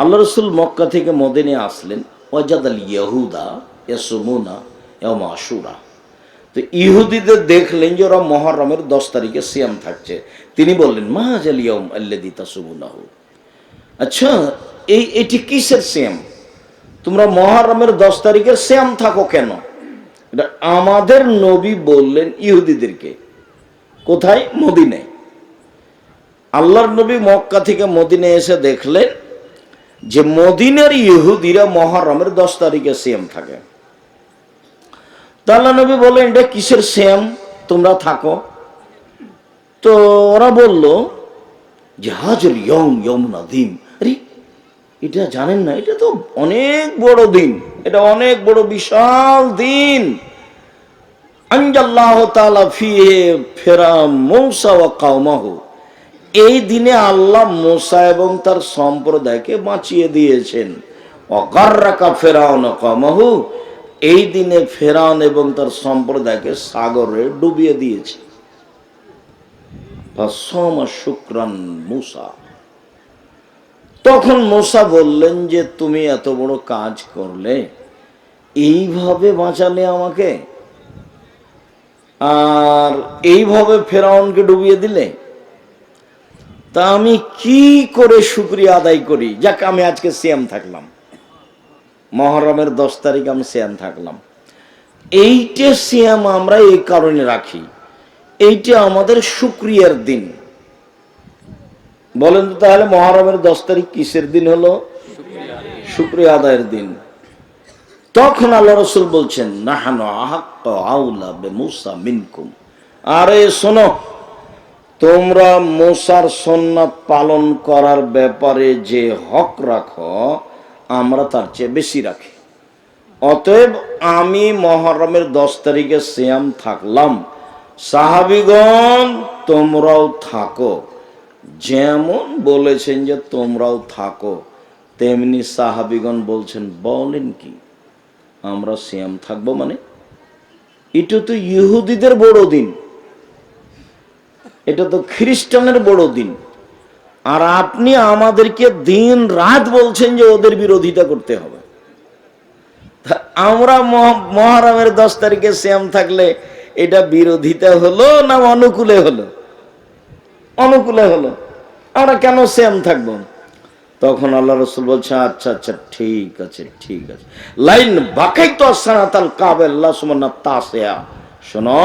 আল্লাহ রসুল মক্কা থেকে মদিনে আসলেন ওয়াজাদ আল ইয়াহুদা ইয়াসুমুনা আশুরা। তো ইহুদিদের দেখলেন যে ওরা মহরমের দশ তারিখে সিয়াম থাকছে। তিনি বললেন মাহাজ আল ইয়ম আল্লাদি তাসুমুনাহ? আচ্ছা এই এটি কিসের সিয়াম? তোমরা মহরমের দশ তারিখের সিয়াম থাকো কেন? এটা আমাদের নবী বললেন ইহুদিদেরকে, কোথায়? মদিনায়। আল্লাহর নবী মক্কা থেকে মদিনে এসে দেখলেন যে মদিনের ইহুদিরা মহরমের দশ তারিখে সিয়াম থাকে। তা আল্লাহ নবী বললেন, এটা কিসের সিয়াম? তোমরা থাকো। তো ওরা বলল, যে হাজর ইয়ম ইয়ম নাদিম আরে, এটা জানেন না, এটা তো অনেক বড় দিন, এটা অনেক বড় বিশাল দিন। আনজাল্লাহ তাআলা ফিহে ফেরা মৌসা ওয়া কাওমাহু। এই দিনে আল্লাহ মোসা এবং তার সম্প্রদায়কে বাঁচিয়ে দিয়েছেন। অকার্রাকা ফেরাউন কামাহু, এই দিনে ফেরাউন এবং তার সম্প্রদায়কে সাগরে ডুবিয়ে দিয়েছে। শুক্রান মুসা। তখন মোসা বললেন যে, তুমি এত বড় কাজ করলে, এইভাবে বাঁচালে আমাকে? আর এইভাবে ফেরাউনকে ডুবিয়ে দিলে? তা আমি কি করে শুক্রিয়া আদায় করি? যাক, আমি আজকে সিয়াম থাকলাম। মহরমের দশ তারিখ আমি সিয়াম থাকলাম। এইটা সিয়াম আমরা এই কারণে রাখি। এইটা আমাদের শুক্রিয়ার দিন। বলেন তো তাহলে, মহরমের দশ তারিখ কিসের দিন হলো? শুক্রিয়া আদায়ের দিন। তখন আল্লাহ রসুল বলছেন, নাহানো আহাক্ক আউলা বে মুসা মিনকুম। আরে শোনো তোমরা মোসার সন্ন্যাত পালন করার ব্যাপারে যে হক রাখো, আমরা তার চেয়ে বেশি রাখি। অতএব আমি মহরমের দশ তারিখে শ্যাম থাকলাম। সাহাবিগণ, তোমরাও থাকো। যেমন বলেছেন যে তোমরাও থাকো, তেমনি সাহাবিগণ বলছেন, বলেন কি, আমরা শ্যাম থাকব মানে? এটা তো ইহুদিদের বড় দিন এটা তো খ্রিস্টানের বড় দিন। আর আপনি আমাদেরকে দিন রাত বলছেন যে ওদের বিরোধিতা করতে হবে। আমরা মহারামের দশ তারিখে শ্যাম থাকলে এটা বিরোধিতা হলো না অনুকূলে হলো? অনুকূলে হলো। আমরা কেন শ্যাম থাকব? তখন আল্লাহ রসুল বলছে আচ্ছা আচ্ছা ঠিক আছে ঠিক আছে। লাইন বাকাই তো সানাতাল কাবেল্লা সুমনা তাসেয়া শোনো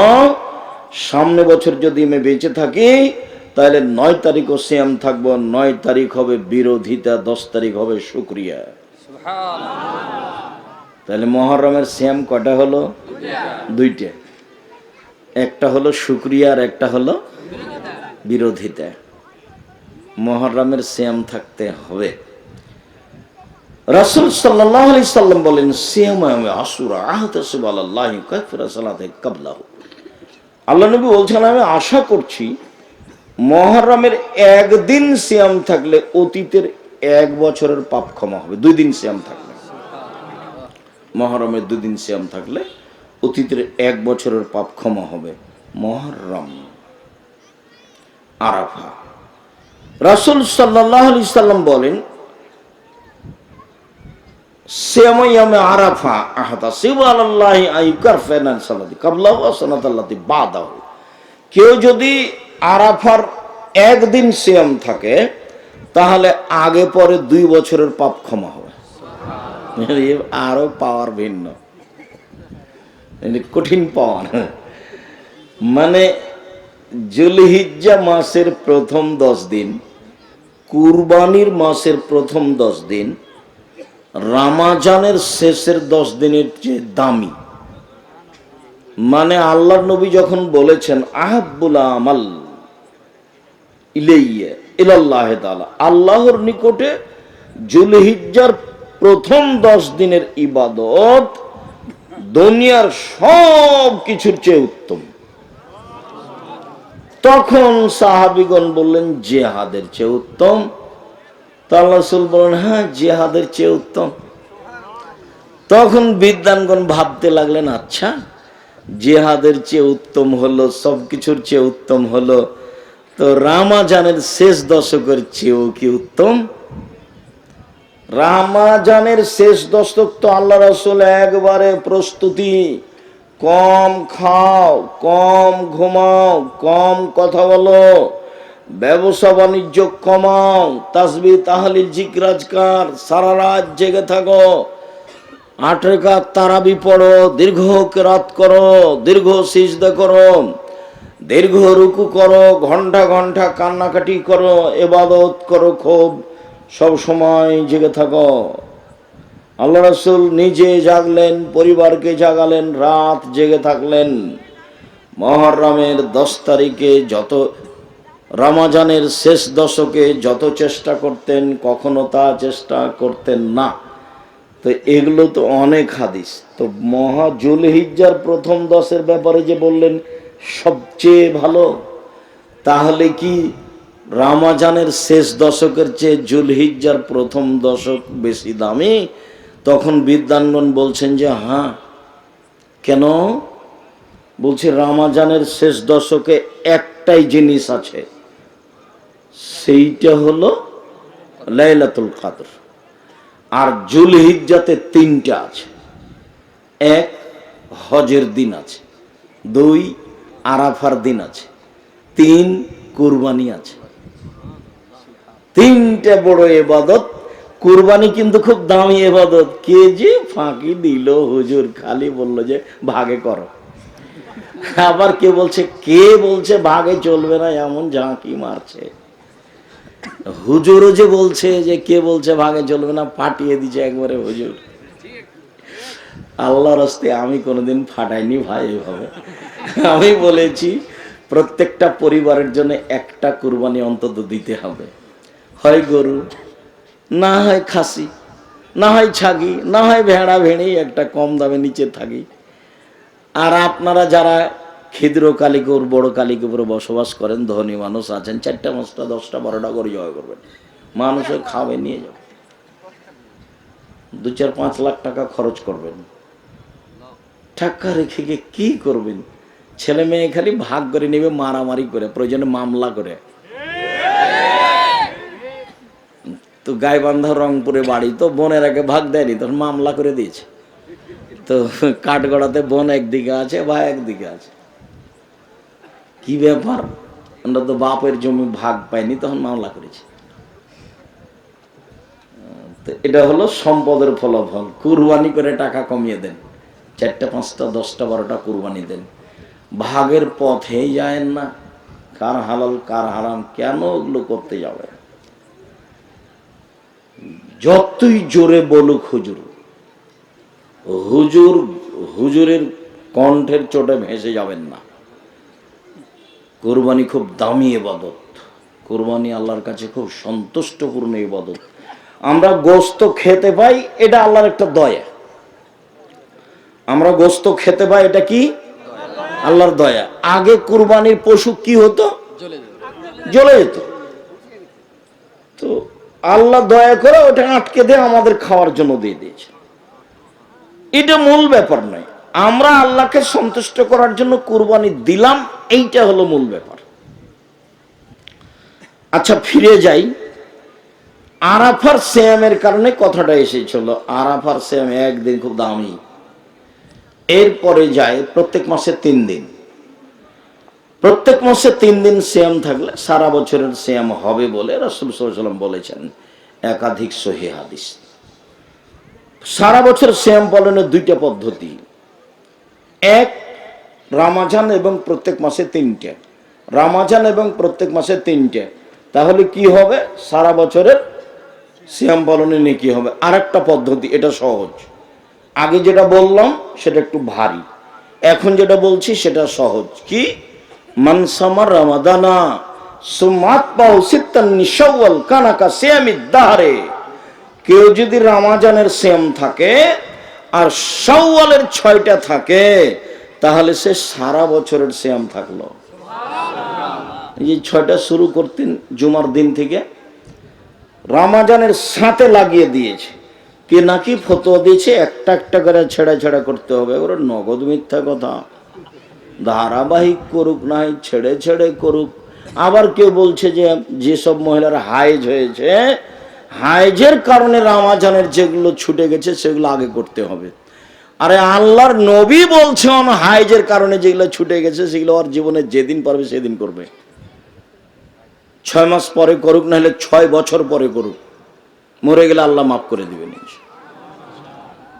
সামনে বছর যদি আমি বেঁচে থাকি তাহলে নয় তারিখও শ্যাম থাকব নয় তারিখ হবে বিরোধিতা দশ তারিখ হবে শুক্রিয়া। তাহলে মহরমের শ্যাম কটা হলো? দুইটা। একটা হলো শুক্রিয়া আর একটা হলো বিরোধিতা। মহরমের শ্যাম থাকতে হবে। রাসূল সাল্লাল্লাহু আলাইহি সাল্লাম বলেন সিয়াম আসুরা কাফিরা সালাতে কাবলাহু। আল্লাহ নবী বলছেন, আমি আশা করছি মহরমের একদিন সিয়াম থাকলে অতীতের এক বছরের পাপ ক্ষমা হবে। দুই দিন সিয়াম থাকলে। মহরমের দুদিন সিয়াম থাকলে অতীতের এক বছরের পাপ ক্ষমা হবে। মহরম। আরাফা। রাসূল সাল্লাল্লাহু আলাইহি সাল্লাম বলেন আরাফা আইকার কেউ যদি আরাফার একদিন সিয়াম থাকে, তাহলে আগে পরে দুই বছরের পাপ ক্ষমা হবে। এ আরও পাওয়ার ভিন্ন। কঠিন পাওয়ার। মানে জুলহিজ্জা মাসের প্রথম দশ দিন, কুরবানির মাসের প্রথম দশ দিন রামাজানের শেষের দশ দিনের চেয়ে দামি। মানে আল্লাহর নবী যখন বলেছেন আহাবুল আমাল আল্লাহর নিকটে জুলহিজ্জার প্রথম দশ দিনের ইবাদত দুনিয়ার সব কিছুর চেয়ে উত্তম। তখন সাহাবিগণ বললেন, জেহাদের চেয়ে উত্তম। আল্লাহ রাসূল বলেন হ্যাঁ জেহাদের চেয়ে উত্তম। তখন বিদ্যানগণ ভাবতে লাগলেন আচ্ছা জেহাদের চেয়ে উত্তম হলো সব কিছুর চেয়ে উত্তম হলো। তো রামাজানের শেষ দশকের চেয়েও কি উত্তম? রামাজানের শেষ দশক তো আল্লাহ রসুল একবারে প্রস্তুতি। কম খাও, কম ঘুমাও, কম কথা বলো। ব্যবসা বাণিজ্য কমাও, তাসবি তাহলে জিকরাজকার, সারা রাত জেগে থাকো। আট রেখা তারাবি পড়ো, দীর্ঘ রাত করো, দীর্ঘ সিজদা করো, দীর্ঘ রুকু করো, ঘণ্টা ঘণ্টা কান্নাকাটি করো, এবাদত করো খুব, সব সময় জেগে থাকো। আল্লাহ রসুল নিজে জাগলেন, পরিবারকে জাগালেন, রাত জেগে থাকলেন। মহরমের দশ তারিখে যত রমাজানের শেষ দশকে যত চেষ্টা করতেন, কখনো তা চেষ্টা করতেন না। তো এগুলো তো অনেক হাদিস। তো মহা জুলহিজ্জার প্রথম দশের ব্যাপারে যে বললেন, সবচেয়ে ভালো, তাহলে কি রামাজানের শেষ দশকের চেয়ে জুলহিজ্জার প্রথম দশক বেশি দামি? তখন বিদ্যাঙ্গন বলছেন যে হ্যাঁ কেন? বলছি, রামাজানের শেষ দশকে একটাই জিনিস আছে। সেইটা হলো লাইলাতুল কাদর। আর জুলহিজ্জাতে তিনটা আছে, এক হজের দিন আছে, দুই আরাফার দিন আছে, তিন কুরবানি আছে। তিনটা বড় এবাদত, কুরবানি কিন্তু খুব দামি এবাদত। কে যে ফাঁকি দিল, হুজুর খালি বলল যে ভাগে করো। আবার কে বলছে কে বলছে ভাগে চলবে না, এমন ঝাঁকি মারছে। হুজুরও যে বলছে যে কে বলছে ভাগে চলবে না, ফাটিয়ে দিছে একবারে হুজুর। আল্লাহর হস্তে আমি কোনোদিন ফাটাইনি ভাই এভাবে। আমি বলেছি, প্রত্যেকটা পরিবারের জন্য একটা কুরবানি অন্তত দিতে হবে। হয় গরু, না হয় খাসি, না হয় ছাগি, না হয় ভেড়া ভেড়ি একটা কম দামে নিচে থাকি। আর আপনারা যারা ক্ষুদ্র কালিকুর, বড় কালিকুপুরে বসবাস করেন ধনী মানুষ আছেন। চারটা পাঁচটা দশটা, বারোটা করে জয় করবেন। মানুষের খাবে, নিয়ে যাবে। দু চার পাঁচ লাখ টাকা খরচ করবেন। টাকা রেখে গিয়ে কি করবেন? ছেলে মেয়ে খালি ভাগ করে নেবে, মারামারি করে, প্রয়োজনে মামলা করে। তো গাইবান্ধা রংপুরে বাড়ি, তো বোনের আগে ভাগ দেয়নি, তখন মামলা করে দিয়েছে। তো কাঠগড়াতে বোন একদিকে আছে, ভাই একদিকে আছে। কি ব্যাপার? আমরা তো বাপের জমি ভাগ পাইনি, তখন মামলা করেছি। এটা হলো সম্পদের ফলাফল। কুরবানি করে টাকা কমিয়ে দেন। চারটা, পাঁচটা, দশটা, বারোটা কুরবানি দেন। ভাগের পথেই যায় না। কার হালাল, কার হারাম, কেন ওগুলো করতে যাবে যতই জোরে বলুক হুজুর হুজুর, হুজুরের কণ্ঠের চোটে ভেসে যাবেন না। কোরবানি খুব দামি এবাদত কোরবানি আল্লাহর কাছে খুব সন্তুষ্টপূর্ণ ইবাদত। আমরা গোস্ত খেতে পাই এটা আল্লাহর একটা দয়া। আমরা গোস্ত খেতে পাই এটা কি? আল্লাহর দয়া। আগে কুরবানির পশু কি হতো? জ্বলে যেত। তো আল্লাহ দয়া করে ওটা আটকে দিয়ে আমাদের খাওয়ার জন্য দিয়ে দিয়েছে। এটা মূল ব্যাপার নয়। আমরা আল্লাহকে সন্তুষ্ট করার জন্য কুরবানি দিলাম, এইটা হলো মূল ব্যাপার। আচ্ছা ফিরে যাই। আরাফার শ্যামের কারণে কথাটা এসেছিল আরাফার শ্যাম একদিন খুব দামি। এরপরে যায় প্রত্যেক মাসে তিন দিন। প্রত্যেক মাসে তিন দিন শ্যাম থাকলে সারা বছরের শ্যাম হবে বলে রসুল সাল্লাম বলেছেন। একাধিক সহি হাদিস। সারা বছর শ্যাম পালনের দুইটা পদ্ধতি। এক রামাজান এবং প্রত্যেক মাসে তিনটে। রামাজান এবং প্রত্যেক মাসে তিনটে। তাহলে কি হবে? সারা বছরের শ্যাম পালনে নেকি হবে। আর একটা পদ্ধতি, এটা সহজ। আগে যেটা বললাম, সেটা একটু ভারী। এখন যেটা বলছি, সেটা সহজ। কি? মানসামার রামাদানা কানাকা কেউ যদি রামাজানের শ্যাম থাকে আর সওয়ালের ছয়টা থাকে, তাহলে সে সারা বছরের শ্যাম থাকল। এই ছয়টা শুরু করতেন জুমার দিন থেকে রামাজানের সাথে লাগিয়ে দিয়েছে। কে নাকি ফতোয়া দিয়েছে, একটা একটা করে ছেড়া ছেড়া করতে হবে। ওরা নগদ মিথ্যা কথা। ধারাবাহিক করুক নাই, ছেড়ে ছেড়ে করুক। আবার কেউ বলছে যে, যেসব মহিলার হাইজ হয়েছে হাইজের কারণে রামাজানের যেগুলো ছুটে গেছে, সেগুলো আগে করতে হবে। আরে আল্লাহর নবী বলছেন হাইজের কারণে যেগুলো ছুটে গেছে, সেগুলো ওর জীবনে যেদিন পারবে সেদিন করবে। ছয় মাস পরে করুক না হলে ছয় বছর পরে করুক। মরে গেলে আল্লাহ মাফ করে দিবেন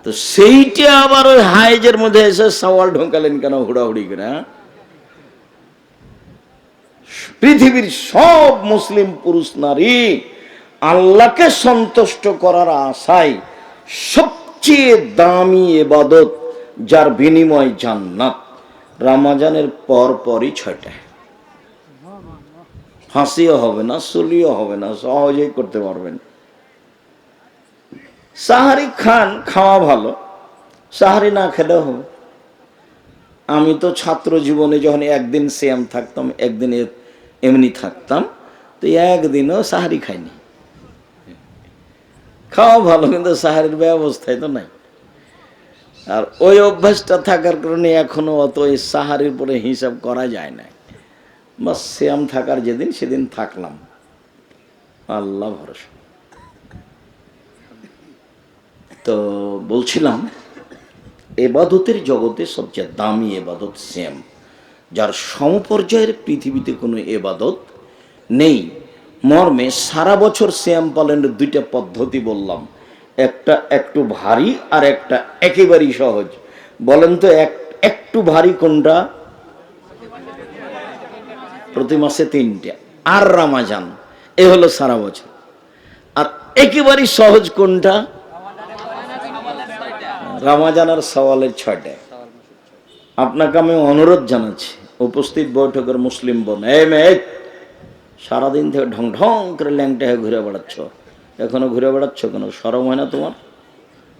তো সেইটা আবার ওই হাইজের মধ্যে এসে সওয়াল ঢোকালেন কেন হুড়াহুড়ি করে হ্যাঁ? পৃথিবীর সব মুসলিম পুরুষ নারী আল্লাহকে সন্তুষ্ট করার আশায় সবচেয়ে দামি এবাদত যার বিনিময় জান্নাত। রামাজানের পর পরই ছয়টা ফাঁসিও হবে না, সুলিও হবে না, সহজেই করতে পারবেন। সাহারি খান, খাওয়া ভালো, সাহারি না খেলেও হবে। আমি তো ছাত্র জীবনে যখন একদিন সেম থাকতাম একদিন এমনি থাকতাম, তো একদিনও সাহারি খাইনি। খাওয়া ভালো, কিন্তু সাহারির ব্যবস্থায় তো নাই। আর ওই অভ্যাসটা থাকার কারণে এখনও অত ওই সাহারের পরে হিসাব করা যায় না বা শ্যাম থাকার যেদিন সেদিন থাকলাম। আল্লাহ ভরসা। তো বলছিলাম, এবাদতের জগতে সবচেয়ে দামি এবাদত শ্যাম যার সমপর্যায়ের পৃথিবীতে কোনো এবাদত নেই। মর্মে সারা বছর শ্যাম পালনের দুইটা পদ্ধতি বললাম। একটা একটু ভারী আর একটা একেবারেই সহজ। বলেন তো এক, একটু ভারী কোনটা? প্রতি মাসে তিনটে। আর রামাজান, এ হলো সারা বছর। আর একেবারেই সহজ কোনটা? রামাজান আর সওয়ালের ছয়টা। আপনাকে আমি অনুরোধ জানাচ্ছি, উপস্থিত বৈঠকের মুসলিম বোন, এই মেয়ে সারাদিন থেকে ঢং ঢং করে ল্যাংটা হয়ে ঘুরে বেড়াচ্ছ। এখনও ঘুরে বেড়াচ্ছ কেন? সরম হয় না তোমার?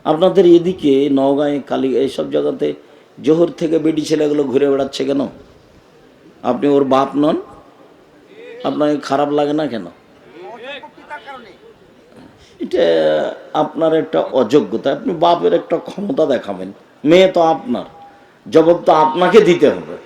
আপনাদের এদিকে নওগাঁয়ে, কালী এইসব জায়গাতে জোহর থেকে বেডি ছেলেগুলো ঘুরে বেড়াচ্ছে কেন? আপনি ওর বাপ নন? আপনাকে খারাপ লাগে না কেন? এটা আপনার একটা অযোগ্যতা, আপনি বাপের একটা ক্ষমতা দেখাবেন। মেয়ে তো আপনার, জবাব তো আপনাকে দিতে হবে।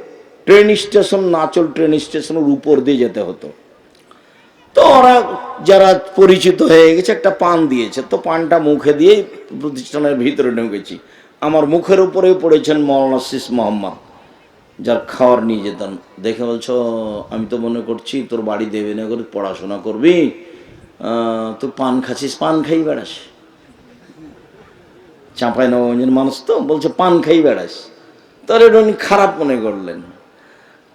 ট্রেন স্টেশন নাচল ট্রেন স্টেশনের উপর দিয়ে যেতে হতো। তো ওরা যারা পরিচিত হয়ে গেছে, একটা পান দিয়েছে। তো পানটা মুখে দিয়েই প্রতিষ্ঠানের ভিতরে ঢুকেছি। আমার মুখের উপরেই পড়েছেন মৌলানা শিস মোহাম্মদ, যার খাওয়ার নিয়ে যেতাম। দেখে বলছো, আমি তো মনে করছি তোর বাড়ি দেবে না করে পড়াশোনা করবি তুই পান খাচ্ছিস, পান খাই বেড়াস। চাঁপাই নবগঞ্জের মানুষ তো বলছে, পান খাই বেড়াস। তাহলে এটা উনি খারাপ মনে করলেন।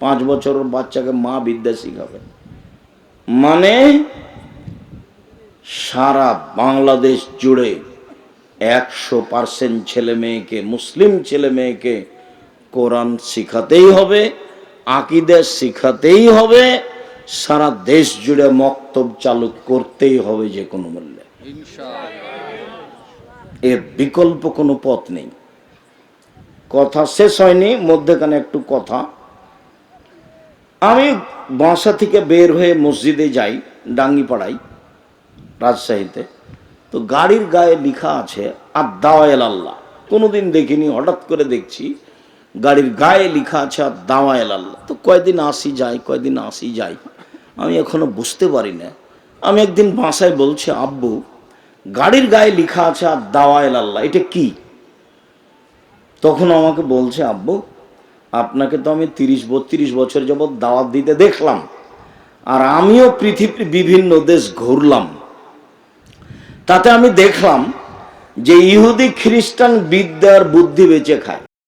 পাঁচ বছরের বাচ্চাকে মা বিদ্যা শিখাবে মানে সারা বাংলাদেশ জুড়ে একশো পার্সেন্ট ছেলে মেয়েকে মুসলিম ছেলে মেয়েকে কোরআন শিখাতেই হবে আকিদে শিখাতেই হবে সারা দেশ জুড়ে মক্তব চালু করতেই হবে যে কোনো মূল্যে। এর বিকল্প কোনো পথ নেই। কথা শেষ হয়নি মধ্যেখানে একটু কথা। আমি বাসা থেকে বের হয়ে মসজিদে যাই ডাঙ্গিপাড়াই রাজশাহীতে। তো গাড়ির গায়ে লিখা আছে আর দাওয়াল আল্লাহ। কোনোদিন দেখিনি, হঠাৎ করে দেখছি গাড়ির গায়ে লিখা আছে দাওয়াল আল্লাহ। তো কয়দিন আসি যাই, কয়দিন আসি যাই, আমি এখনও বুঝতে পারি না। আমি একদিন বাসায় বলছি, আব্বু, গাড়ির গায়ে লিখা আছে আর দাওয়াইল আল্লাহ, এটা কি? তখন আমাকে বলছে, আব্বু আপনাকে তো আমি তিরিশ বত্রিশ বছর যাবৎ দাওয়াত দিতে দেখলাম। আর আমিও পৃথিবীর বিভিন্ন দেশ ঘুরলাম। তাতে আমি দেখলাম যে ইহুদি খ্রিস্টান বিদ্যার বুদ্ধি বেঁচে খায়।